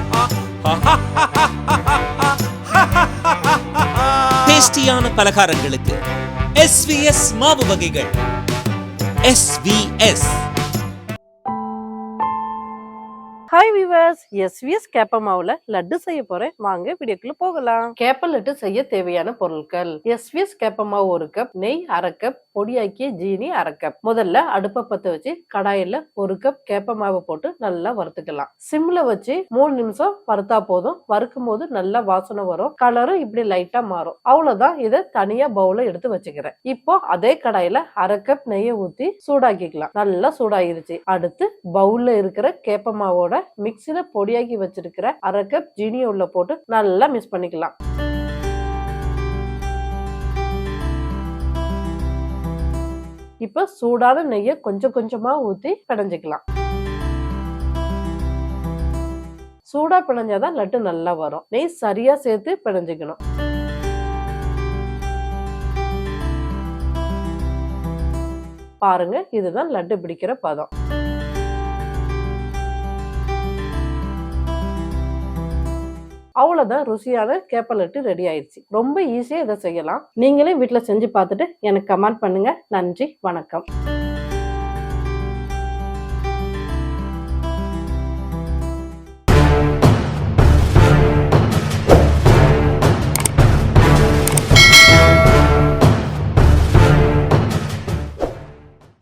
டேஸ்டியான பலகாரங்களுக்கு. எஸ்விஎஸ் மாவு வகைகள். எஸ்விஎஸ் ஹாய் விவர்ஸ் எஸ்விஎஸ் கேப்ப மாவுல லட்டு செய்ய போறேன். வாங்க வீடியோக்குள்ள போகலாம். கேப்ப லட்டு செய்ய தேவையான பொருட்கள். எஸ்விஎஸ் கேப்ப மாவு ஒரு கப் நெய் அரை கப் பொடியாக்கிய ஜீனி அரை கப் முதல்ல அடுப்பை பத்த வச்சு கடாயில ஒரு கப் கேப்ப மாவு போட்டு நல்லா வறுத்துக்கலாம். சிம்ல வச்சு மூணு நிமிஷம் வறுத்தா போதும். வறுக்கும் போது நல்லா வாசனை வரும். கலரும் இப்படி லைட்டா மாறும். அவ்வளவுதான். இதை தனியா பவுல எடுத்து வச்சுக்கிறேன். இப்போ அதே கடாயில அரை கப் நெய்யை ஊத்தி சூடாக்கிக்கலாம். நல்லா சூடாயிருச்சு அடுத்து பவுல்ல இருக்கிற கேப்ப மாவோட மிக்சில பொடியாக்கி வச்சிருக்கிற அரை கப் ஜீனியை உள்ள போட்டு நல்லா மிக்ஸ் பண்ணிக்கலாம். இப்ப சூடான நெய்யை கொஞ்சம் கொஞ்சமா ஊத்தி பிணைஞ்சிக்கலாம். சூடா பிணைஞ்சாதான் லட்டு நல்லா வரும். நெய் சரியா சேர்த்து பிணைஞ்சிக்கணும். பாருங்க இதுதான் லட்டு பிடிக்கிற பதம். அவ்வளோதான் ருசியான கேப்ப லட்டு ரெடி ஆயிடுச்சு. ரொம்ப ஈஸியாக இதை செய்யலாம். நீங்களே வீட்டில் செஞ்சு பார்த்துட்டு எனக்கு கமெண்ட் பண்ணுங்க. நன்றி வணக்கம்.